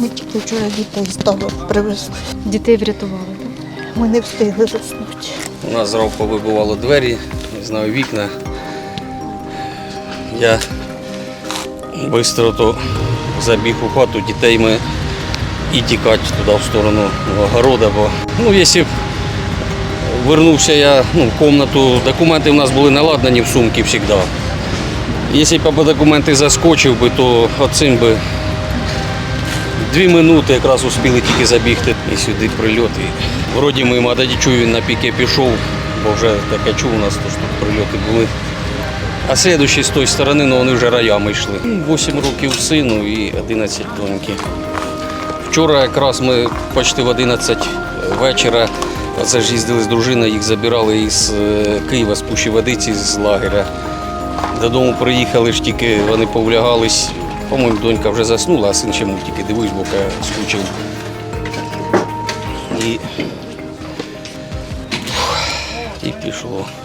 Ми тільки вчора дітей з табору привезли. Дітей врятували. так? Ми не встигли заснути. У нас зразу повибивало двері, не знаю, вікна. Я швидко то забіг у хату, дітей ми і тікати туди в сторону огорода, бо ну, якщо б вернувся я ну, в кімнату, документи в нас були наладнані в сумці завжди. Якщо б я по документи заскочив би, то оцим би дві минути якраз успіли тільки забігти і сюди прильот. І вроді ми, чую, він на піке пішов, бо вже таке чув у нас, то, що тут прильоти були. А слідуючі з тої сторони, ну вони вже раями йшли. 8 років сину і 11 доньки. Вчора якраз ми почти в 11 вечора. Оце ж їздили з дружиною, їх забирали із е, Києва з Пущі Водиці з лагеря. Додому приїхали ж тільки вони повлягались. По-моєму, донька вже заснула, а син ще мультики дивись, бо скучив. І, і пішло.